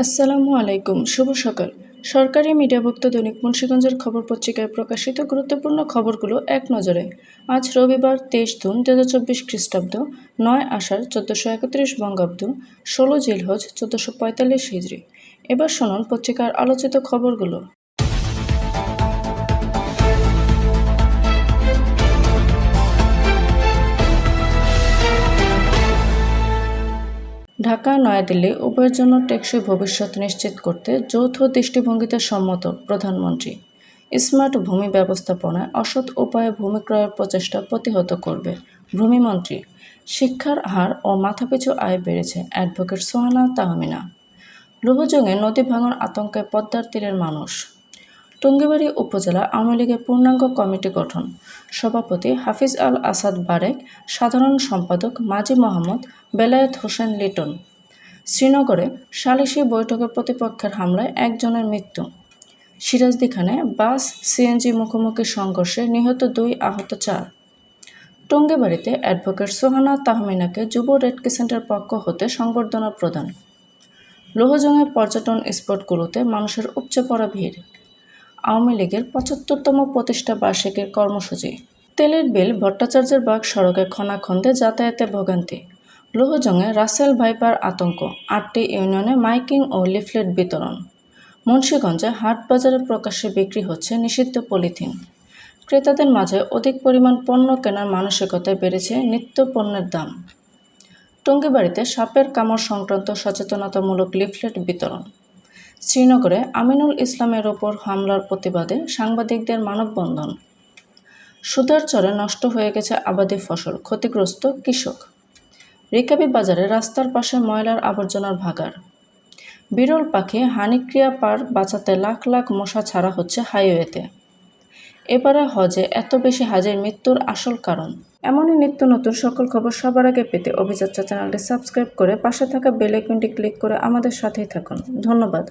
আসসালামু আলাইকুম, শুভ সকাল। সরকারি মিডিয়াভুক্ত দৈনিক মুন্সীগঞ্জের খবর পত্রিকায় প্রকাশিত গুরুত্বপূর্ণ খবরগুলো এক নজরে। আজ রবিবার তেইশ জুন দু হাজার চব্বিশ খ্রিস্টাব্দ, নয় আষাঢ় চোদ্দোশো একত্রিশ বঙ্গাব্দ, ষোলো জিলহজ চোদ্দোশো পঁয়তাল্লিশ হিজড়ি। এবার শুনুন পত্রিকার আলোচিত খবরগুলো। ঢাকা, নয়াদিল্লি, উভয়ের জন্য টেকসই ভবিষ্যৎ নিশ্চিত করতে যৌথ দৃষ্টিভঙ্গিতে সম্মত প্রধানমন্ত্রী। স্মার্ট ভূমি ব্যবস্থাপনায় অসৎ উপায়ে ভূমি ক্রয়ের প্রচেষ্টা প্রতিহত করবে ভূমিমন্ত্রী। শিক্ষার হার ও মাথাপিছু আয় বেড়েছে অ্যাডভোকেট সোহানা তাহমিনা। লৌহজঙ্গে নদী ভাঙন আতঙ্কে পদ্মার তীরের মানুষ। টঙ্গিবাড়ি উপজেলা আওয়ামী লীগের পূর্ণাঙ্গ কমিটি গঠন। সভাপতি হাফিজ আল আসাদ বারেক, সাধারণ সম্পাদক মাজি মোহাম্মদ বেলায়েত হোসেন লিটন। শ্রীনগরে সালিশি বৈঠকে প্রতিপক্ষের হামলায় একজনের মৃত্যু। সিরাজদিখানে বাস সিএনজি মুখোমুখি সংঘর্ষে নিহত দুই আহত চার। টঙ্গিবাড়িতে অ্যাডভোকেট সোহানা তাহমিনাকে যুব রেড ক্রিসেন্টের পক্ষ হতে সংবর্ধনা প্রদান। লোহজংয়ের পর্যটন স্পটগুলোতে মানুষের উপচে পড়া ভিড়। আওয়ামী লীগের পঁচাত্তরতম প্রতিষ্ঠা বার্ষিকীর কর্মসূচি। তেলের বিল, ভট্টাচার্যের বাগ সড়কে খনাখন্দে যাতায়াতে ভোগান্তি। লোহজংয়ে রাসেল ভাইপার আতঙ্ক, আটটি ইউনিয়নে মাইকিং ও লিফলেট বিতরণ। মুন্সীগঞ্জে হাট বাজারে প্রকাশ্যে বিক্রি হচ্ছে নিষিদ্ধ পলিথিন। ক্রেতাদের মাঝে অধিক পরিমাণ পণ্য কেনার মানসিকতায় বেড়েছে নিত্য পণ্যের দাম। টঙ্গিবাড়িতে সাপের কামড় সংক্রান্ত সচেতনতামূলক লিফলেট বিতরণ। শ্রীনগরে আমিনুল ইসলামের ওপর হামলার প্রতিবাদে সাংবাদিকদের মানববন্ধন। সুদার চরে নষ্ট হয়ে গেছে আবাদি ফসল, ক্ষতিগ্রস্ত কৃষক। রেকাবি বাজারে রাস্তার পাশে ময়লার আবর্জনার ভাগার বিরল পাখি হানিক্রিয়া পার বাঁচাতে লাখ লাখ মশা ছাড়া হচ্ছে হাইওয়েতে। এবারে হজে এত বেশি হাজের মৃত্যুর আসল কারণ। এমনই নিত্য নতুন সকল খবর সবার আগে পেতে অভিযাত্রা চ্যানেলটি সাবস্ক্রাইব করে পাশে থাকা বেল ক্লিক করে আমাদের সাথেই থাকুন। ধন্যবাদ।